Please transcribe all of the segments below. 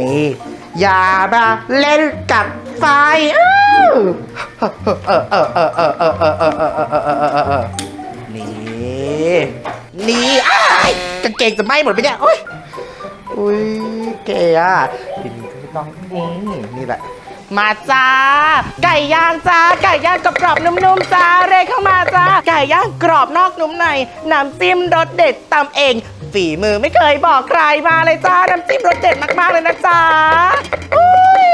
นี่ อย่ามาเล่นกับไฟเออเออเออเออเออเออเออนี่นี่อ้ายกางเกงจะไหม้หมดไปเนี่ยโอ้ยอุ้ยเกย์อะกินก็ต้องนี่นี่แหละ มาจ้า ไก่ย่างจ้า ไก่ย่างกรอบๆนุ่มๆจ้าเรเข้ามาจ้า ไก่ย่างกรอบนอกนุ่มในน้ำจิ้มรสเด็ดตำเอง ฝีมือไม่เคยบอกใครมาเลยจ้าน้ำจิ้มรสเด็ดมากๆเลยนะจ้าอุ้ย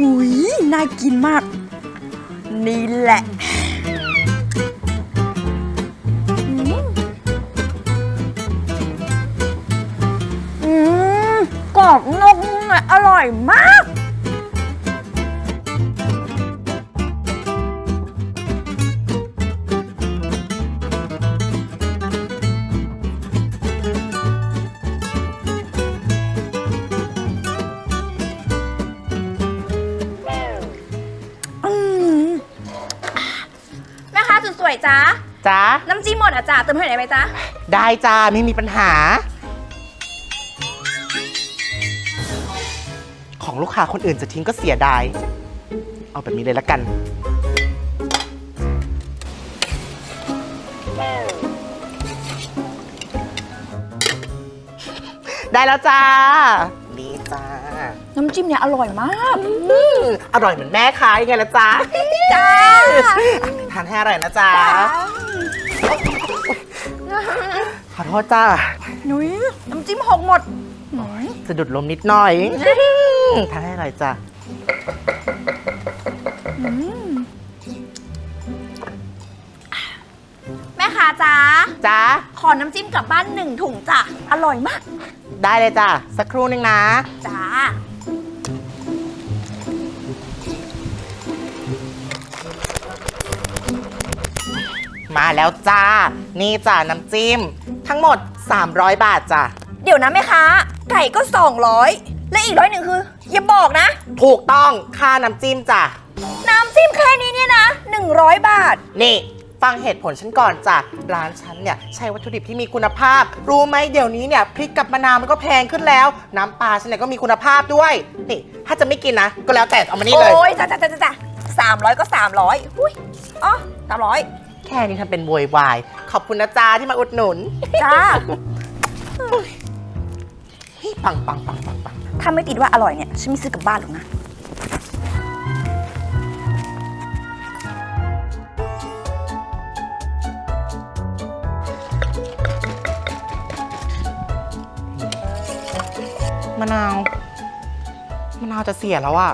อุ้ยน่ากินมาก นี่แหละอืมอืมกรอบนอกนุ่มในอร่อยมาก น้ำจิ้มหมดอะจ้าเติมให้หน่อยไหมจ้าได้จ้าไม่มีปัญหา ของลูกค้าคนอื่นจะทิ้งก็เสียดาย เอาแบบนี้เลยละกัน ได้แล้วจ้า นี่จ้า น้ำจิ้มเนี่ยอร่อยมาก อืมอร่อยเหมือนแม่ค้ายังไงละจ้าจ้าทานให้อร่อยนะจ้า ขอโทษจ้านุ้ยน้ำจิ้มหกหมดหืมสะดุดลมนิดหน่อยทานให้อร่อยจ้าแม่ค้าจ้าจ้าขอน้ำจิ้มกลับบ้านหนึ่งถุงจ้ะ อร่อยมาก ได้เลยจ้าสักครู่หนึงนะ จ้า มาแล้วจ้า นี่จ้าน้ำจิ้ม ทั้งหมด 300 บาทจ้ะ เดี๋ยวนะแม่ค้าไก่ก็ 200 และอีกร้อยหนึ่งคือ อย่าบอกนะ ถูกต้องค่าน้ำจิ้มจ้ะ น้ำจิ้มแค่นี้เนี่ยนะ 100 บาท นี่ ฟังเหตุผลฉันก่อนจ้ะ ร้านฉันเนี่ยใช้วัตถุดิบที่มีคุณภาพ รู้ไหมเดี๋ยวนี้เนี่ยพริกกับมะนาวมันก็แพงขึ้นแล้ว น้ำปลาฉันเนี่ยก็มีคุณภาพด้วย นี่ ถ้าจะไม่กินนะ ก็แล้วแต่เอามานี่เลย โอ้ยจ้าจ้าจ้าจ้าสามร้อยก็สามร้อยอุ้ยอ๋อสามร้อย แค่นี้ทำเป็นโวยวาย ขอบคุณนะจ้าที่มาอุดหนุนจ้าเฮ้ยปังปังปังปังปังถ้าไม่ติดว่าอร่อยเนี่ยฉันไม่ซื้อกลับบ้านหรอกนะ มะนาวมะนาวจะเสียแล้วอะ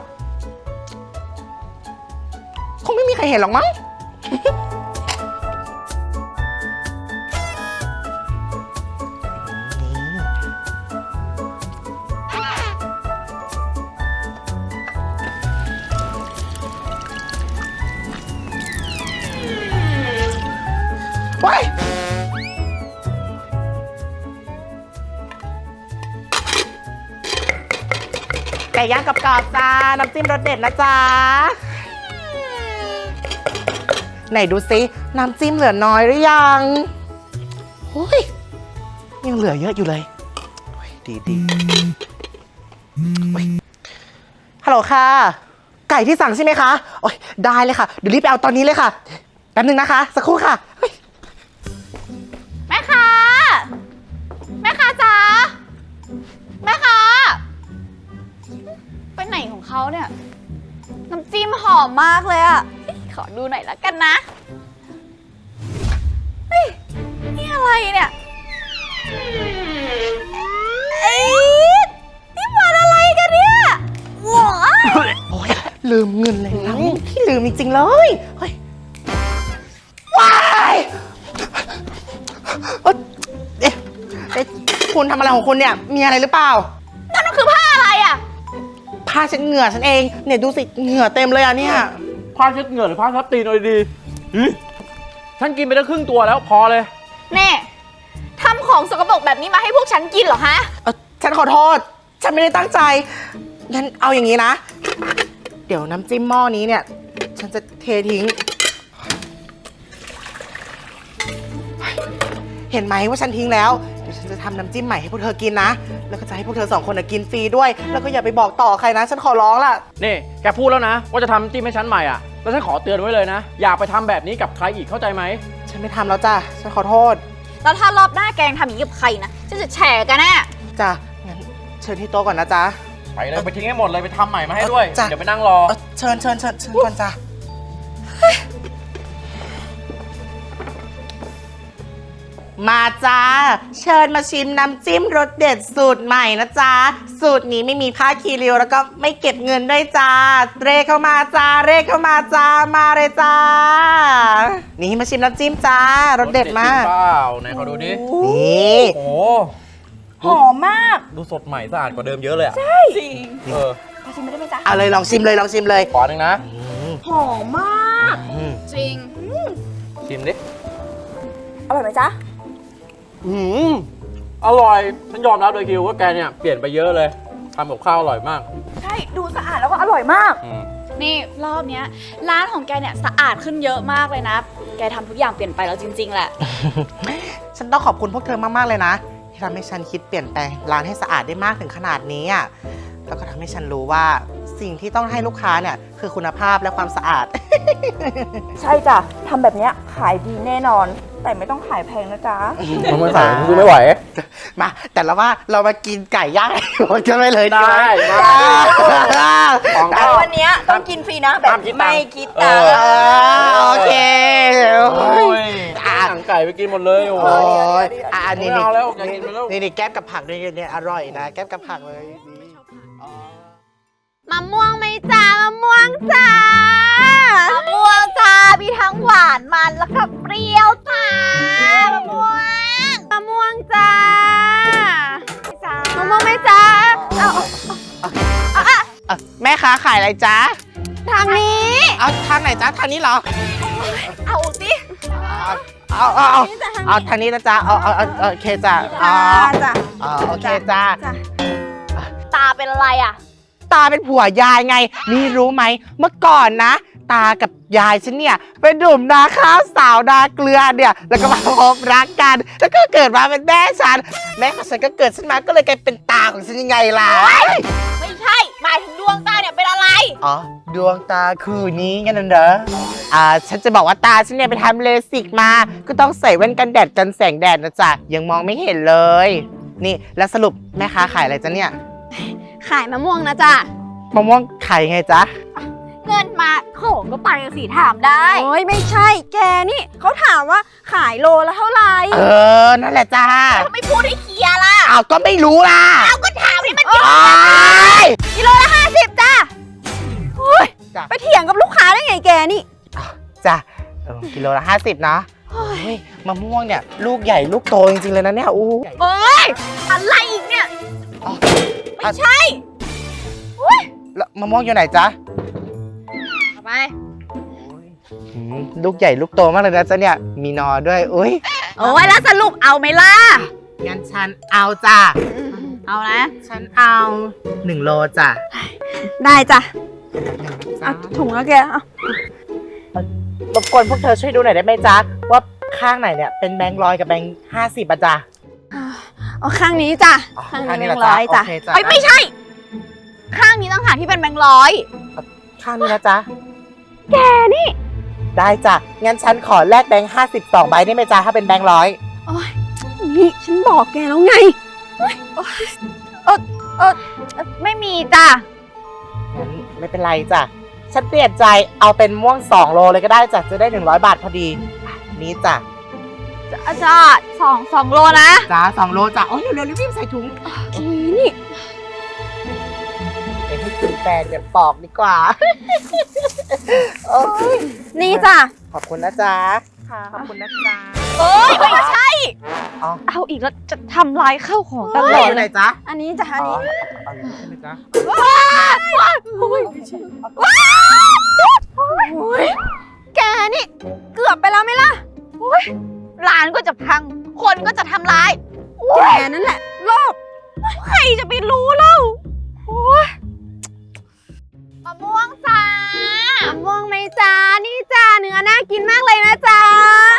คงไม่มีใครเห็นหรอกมั้ง ว้ยไก่ย่างกับกรอบจ้า น้ำจิ้มรสเด็ดนะจ๊ะ ไหนดูซิ น้ำจิ้มเหลือน้อยหรือยังโอ้ยยังเหลือเยอะอยู่เลยโอ้ยดีดีโอ้ยฮัลโหลค่ะ ไก่ที่สั่งใช่ไหมคะ โอ้ยได้เลยค่ะ เดี๋ยวรีบไปเอาตอนนี้เลยค่ะ แป๊บนึงนะคะ สักครู่ค่ะ เขาเนี่ย น้ำจิ้มหอมมากเลยอะขอดูหน่อยละกันนะ เฮ้ย นี่อะไรเนี่ยเอ้ยนี่มันอะไรกันเนี่ยว้ายโอ้ยลืมเงินเลยเราที่ลืมจริงๆเลยเฮ้ยว้ายเอ๊ะเอ๊ะคุณทำอะไรของคุณเนี่ย มีอะไรหรือเปล่า ผ้าเช็ดเหงื่อฉันเอง เนี่ยดูสิเหงื่อเต็มเลยอะเนี่ย ผ้าเช็ดเหงื่อหรือผ้าซับตีนเอาดีๆหืยฉันกินไปได้ครึ่งตัวแล้วพอเลยแน่ทำของสกปรกแบบนี้มาให้พวกฉันกินเหรอฮะ เอ่อฉันขอโทษ ฉันไม่ได้ตั้งใจ งั้นเอาอย่างนี้นะ เดี๋ยวน้ำจิ้มหม้อนี้เนี่ย ฉันจะเททิ้ง เห็นไหมว่าฉันทิ้งแล้วเดี๋ยว ฉันฉันจะทำน้ำจิ้มใหม่ให้พวกเธอกินนะ แล้วก็จะให้พวกเธอสองคนนะกินฟรีด้วย แล้วก็อย่าไปบอกต่อใครนะ ฉันขอร้องล่ะ นี่แกพูดแล้วนะว่าจะทำจิ้มให้ฉันใหม่อะแล้วฉันขอเตือนไว้เลยนะ อย่าไปทำแบบนี้กับใครอีกเข้าใจไหมฉันไม่ทำแล้วจ้ะ ฉันขอโทษ แล้วถ้ารอบหน้าแกงทำอย่างนี้กับใครนะฉันจะแฉกันแน่จ้ะ งั้นเชิญที่โต๊ะก่อนนะจ๊ะ ไปเลยไปทิ้งให้หมดเลยไปทำใหม่มาให้ด้วยจ้ะ เดี๋ยวไปนั่งรอ เอ่อเชิญเชิญเชิญเชิญก่อนจ้ะ มาจ้า เชิญมาชิมน้ำจิ้มรสเด็ดสูตรใหม่นะจ๊ะสูตรนี้ไม่มีผ้าคีริวแล้วก็ไม่เก็บเงินด้วยจ้า เรขเข้ามาจ้า เรขเข้ามาจ้า มาเลยจ้า นี่มาชิมน้ำจิ้มจ้ารสเด็ดมาก เปล่าไหนขอดูดินี่โอ้หอมมากดูสดใหม่สะอาดกว่าเดิมเยอะเลยอะจริงเออขอชิมไม่ได้ไหมจ๊ะ เอาเลยลองชิมเลยลองชิมเลยขอหนึ่งนะ หอมมากอืมจริงชิมดิ อร่อยไหมจ๊ะ อืมอร่อยฉันยอมรับเลยคิวว่าแกเนี่ยเปลี่ยนไปเยอะเลยทำกับข้าวอร่อยมาก ใช่ ดูสะอาดแล้วก็อร่อยมาก อืมนี่รอบเนี้ยร้านของแกเนี่ยสะอาดขึ้นเยอะมากเลยนะ แกทำทุกอย่างเปลี่ยนไปแล้วจริง ๆ แหละ ฉันต้องขอบคุณพวกเธอมากๆเลยนะ ที่ทำให้ฉันคิดเปลี่ยนแปลงร้านให้สะอาดได้มากถึงขนาดนี้อะแล้วก็ทำให้ฉันรู้ว่า สิ่งที่ต้องให้ลูกค้าเนี่ยคือคุณภาพและความสะอาด ใช่จ้ะทำแบบเนี้ยขายดีแน่นอน แต่ไม่ต้องขายแพงนะจ๊ะ มันไม่ไหวคือไม่ไหว มา แต่ละว่าเรามากินไก่ย่างหมดกันไปเลยดีไหมได้ได้ ของแต่วันเนี้ยต้องกินฟรีนะ แบบห้ามคิดตังค์ ไม่คิดเอตังอค์เออโอเคโอ้ยเอาหนังไก่ไปกินหมดเลยโอ้โอ้ยยอะอันนี้ไม่นี่เอาแล้วอยากกินไปแล้ว นี่นี่แก้มกับผักด้วยเนี่ยอร่อยนะ แก้มกับผักเลยนี่อ๋อ มะม่วงไหมจ้ามะม่วงจ้ามะม่วงจ้ามีทั้งหวานมันแล้วก็เปรี้ยวจ้ามะม่วงมะม่วงจ้ามะม่วงไหมจ้าเอาเอ่อแม่ค้าขายอะไรจ๊ะทางนี้เอาทางไหนจ๊ะทางนี้เหรอเอาสิเอาเอาเอาเอาทางนี้นะจ๊ะเอาเอาเอาเอาโอเคจ้ะอ๋อจ้าอ๋อโอเคจ้ะ ตาเป็นอะไรอะ ตาเป็นผัวยายไง นี่รู้ไหม เมื่อก่อนนะ ตากับยายฉันเนี่ยเป็นหนุ่มนาข้าวสาวนาเกลือเนี่ย แล้วก็มาพบรักกัน แล้วก็เกิดมาเป็นแม่ฉัน แม่ของฉันก็เกิดขึ้นมาก็เลยกลายเป็นตาของฉันยังไงล่ะ ไม่ใช่หมายถึงดวงตาเนี่ยเป็นอะไร อ๋อ ดวงตาคู่นี้งั้นน่ะเหรออ่า ฉันจะบอกว่าตาฉันเนี่ยไปทำเลสิกมา ก็ต้องใส่แว่นกันแดดกันแสงแดดนะจ๊ะ ยังมองไม่เห็นเลย นี่แล้วสรุปแม่ค้าขายอะไรจ๊ะเนี่ย ขายมะม่วงนะจ้ะมะม่วงขายไงจ๊ะ เงินมาของก็ไปสิถามได้ โอ้ยไม่ใช่ แกนี่เขาถามว่าขายโลละเท่าไหร่เออ นั่นแหละจ้าทำไมพูดให้เคลียร์ล่ะ อ้าวก็ไม่รู้ล่ะเอาก็ถามให้มันโอ๊ยกิโลละห้าสิบจ้ะไปเถียงกับลูกค้าได้ไงแกนี่ จ้ะเออกิโลละห้าสิบนะเฮ้ยมะม่วงเนี่ย ลูกใหญ่ลูกโตจริงๆเลยนะเนี่ยอู้เอ้ยอะไรอีกเนี่ย ไม่ใช่แล้วมะม่วงอยู่ไหนจ๊ะเอาไปอืมลูกใหญ่ลูกโตมากเลยนะจ๊ะเนี่ย มีนอด้วย อุ้ยโอ้ยแล้วสรุปเอาไหมล่ะ งั้นฉันเอาจ้ะ เอานะ ฉันเอาหนึ่งโลจ้ะได้จ้ะจ้ะอะถุงแล้วแกอะรบกวนพวกเธอช่วยดูหน่อยได้ไหมจ๊ะ ว่าข้างไหนเนี่ยเป็นแบงค์ร้อยกับแบงค์ห้าสิบอะจ๊ะ เอาข้างนี้จ้ะอ๋อข้างข้างนี้นี้เหรแบองค์ร้อยจ้ะโอเคจ้ะ เอ้ยไม่ใช่ ข้างนี้ต้องหากที่เป็นแบงค์ร้อย ข้างนี้นะจ๊ะ แกนี่ได้จ้ะ งั้นฉันขอแลกแบงค์ห้าสิบสองใบได้ไหมจ๊ะ ถ้าเป็นแบงค์ร้อยนี่ฉันบอกแกแล้วไงไม่มีจ้ะงั้นไม่เป็นไรจ้ะ ฉันเปลี่ยนใจเอาเป็นม่วง2โลเลยก็ได้จ้ะ จะได้100บาทพอดีอะนี่จ้ะ จ้ะจ้ะสองสองโลนะจ้า2โลจ้ะโอ้ยเร็วๆรีบๆใส่ถุงนี่เดี๋ยวให้คุณแฟนเนี่ยปอกดีกว่าโอ้ยนี่จ้ะขอบคุณนะจ๊ะค่ะขอบคุณนะจ๊ะเอ้ยไม่ใช่อ๋อเอาอีกแล้วจะทำลายข้าวของตตลลออดดเลเลยยจ๊ะอันนี้จ้ะอันอ๋อนี้เอาอย่างนี้ใช่ไหมจ๊ะแกนี่เกือบไปแล้วไหมล่ะโอ๊ย ร้านก็จะพัง คนก็จะทำร้ายแกนั่นแหละโลภใครจะไปรู้เล่าโอ้ยมะม่วงจ้ามะม่วงไหมจ้านี่จ้าเนื้อน่ากินมากเลยนะจ้า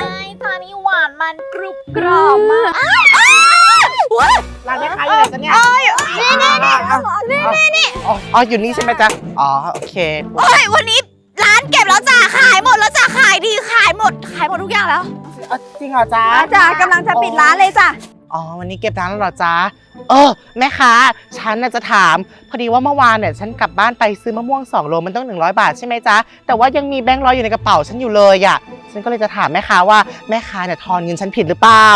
ใช่จ้านี่หวานมันกรุบกรอบมากร้านแม่ค้าอยู่ไหนกันเนี่ยนี่นี่นี่นี่อ๋ออยู่นี่ใช่ไหมจ้าอ๋อ โอเคเฮ้ยวันนี้ร้านเก็บแล้วจ้าขายหมดแล้วจ้าขายดีขายหมด ขายหมดทุกอย่างแล้ว จริงเหรอจ๊ะ จ้ากำลังจะปิดร้านเลยจ้ะอ๋อ วันนี้เก็บร้านแล้วเหรอจ๊ะ เออ แม่ค้า ฉันน่ะจะถาม พอดีว่าเมื่อวานเนี่ย ฉันกลับบ้านไปซื้อมะม่วง2โลมันต้อง 100 บาทใช่ไหมจ๊ะ แต่ว่ายังมีแบงค์ร้อยอยู่ในกระเป๋าฉันอยู่เลยอะ ฉันก็เลยจะถามแม่ค้าว่าแม่ค้าเนี่ยทอนเงินฉันผิดหรือเปล่า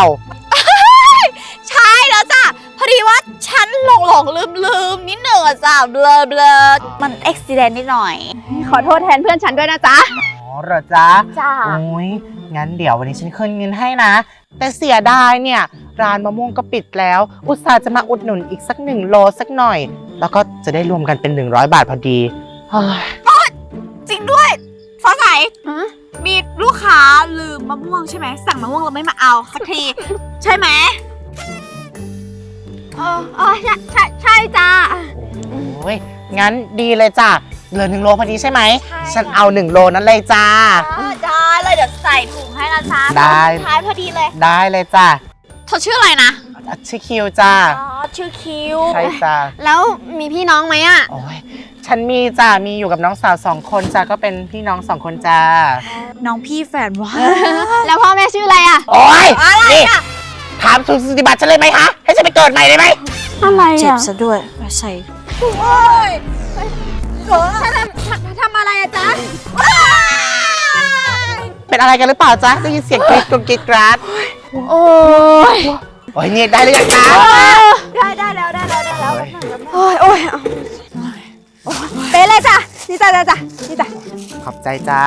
ใช่แล้วจ้าพอดีว่าฉันหลงหลงลืมลืมนิดหนึ่งอะจ้าเบลอเบลอมันอุบิเหตุนิดหน่อย ขอโทษแทนเพื่อนฉันด้วยนะจ๊ะ อ๋อเหรอจ๊ะ จ้า โอ้ย งั้นเดี๋ยววันนี้ฉันคืนเงินให้นะ แต่เสียดายเนี่ย ร้านมะม่วงก็ปิดแล้ว อุตส่าห์จะมาอุดหนุนอีกสักหนึ่งโลสักหน่อย แล้วก็จะได้รวมกันเป็น 100 บาทพอดีเฮ้ยจริงด้วยฟ้าใสมีลูกค้าลืมมะม่วงใช่ไหมสั่งมะม่วงเราไม่มาเอาสักที ใช่ไหมเออเออใช่ใช่ใช่จ้า โอ้ยงั้นดีเลยจ้ะเหลือหนึ่งโลพอดีใช่ไหม ใช่ ฉันเอาหนึ่งโลนั้นเลยจ้าได้ เลยเดี๋ยวใส่ถุงให้นะจ๊ะได้ สุดท้ายพอดีเลยได้เลยจ้ะเธอชื่ออะไรนะชื่อคิวจ้าอ๋อชื่อคิวใช่จ้าแล้วมีพี่น้องไหมอะ โอ้ยฉันมีจ้ามีอยู่กับน้องสาวสองคนจ้าก็เป็นพี่น้องสองคนจ้าน้องพี่แฟนว่าแล้วพ่อแม่ชื่ออะไรอะ โอ้ยอะไรนี่อะถามสุติบัตรฉันเลยไหมฮะให้ฉันไปเกิดใหม่เลยไหมอะไรเจ็บอะซะด้วยไม่ใช่ฉันทำทำอะไรอะจ๊ะ เป็นอะไรกันหรือเปล่าจ๊ะได้ยินเสียงกรี๊ดกรุงกรี๊ดกราดโอ้ยโอ้ยนี่ได้หรือยังจ๊ะได้ได้แล้วได้แล้วได้แล้วโอ้ยโอ้ยโอ้ยเป๊ะเลยจ้ะนี่จ้ะจ้ะจ้ะนี่จ้ะขอบใจจ้า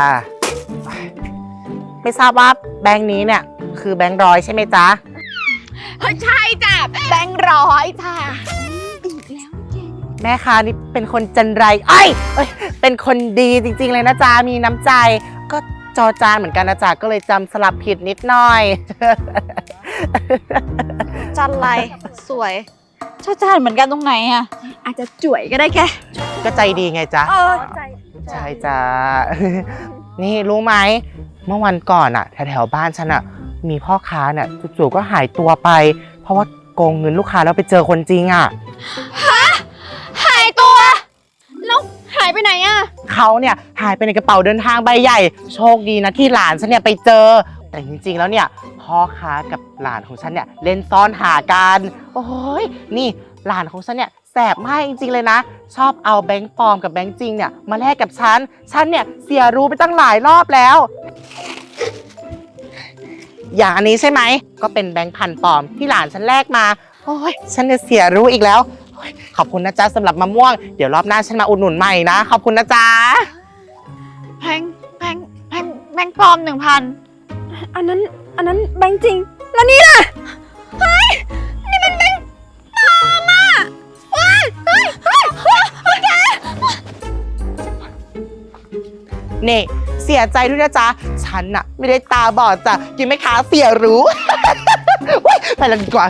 ไม่ทราบว่าแบงค์นี้เนี่ย คือแบงค์ร้อยใช่ไหมจ๊ะใช่จ้ะแบงค์ร้อยจ้ะแม่ค้านี่เป็นคนจันไรเอ้ยเอ้ยเป็นคนดีจริง ๆ เลยนะจ๊ะมีน้ำใจก็ จอจานเหมือนกันนะจ๊ะก็เลยจำสลับผิดนิดหน่อย จันไรสวยชาจานเหมือนกันตรงไหนอะ อาจจะจ่วยก็ได้แค่ก็ใจดีไงจ๊ะ เออใจใช่จ้า นี่รู้ไหม เมื่อวันก่อนอะแถวๆบ้านฉันอะมีพ่อค้าเนี่ยจู่ๆก็หายตัวไป เพราะว่าโกงเงินลูกค้าแล้วไปเจอคนจริงอะหายตัว แล้วหาย ไปไหนอะเขาเนี่ยหายไปในกระเป๋าเดินทางใบใหญ่ โชคดีนะที่หลานฉันเนี่ยไปเจอ แต่จริงๆแล้วเนี่ยพ่อค้ากับหลานของฉันเนี่ยเล่นซ่อนหากันโอ้ยนี่หลานของฉันเนี่ยแสบมากจริงๆเลยนะ ชอบเอาแบงค์ปลอมกับแบงค์จริงเนี่ยมาแลกกับฉันฉันเนี่ยเสียรู้ไปตั้งหลายรอบแล้ว อย่างอันนี้ใช่ไหมก็เป็นแบงค์พันปลอมที่หลานฉันแลกมาโอ้ยฉันเนี่ยเสียรู้อีกแล้ว ขอบคุณนะจ๊ะสำหรับมะม่วง เดี๋ยวรอบหน้าฉันมาอุดหนุนใหม่นะ ขอบคุณนะจ๊ะ แพงแพงแพงแพงปลอมหนึ่งพันอันนั้นอันนั้นแบงค์จริง แล้วนี่ล่ะนี่ เสียใจด้วยนะจ๊ะ ฉันน่ะ ไม่ได้ตาบอดจ้ะยังไม่ขาเสียรู้อุ๊ยไปแล้วดีกว่า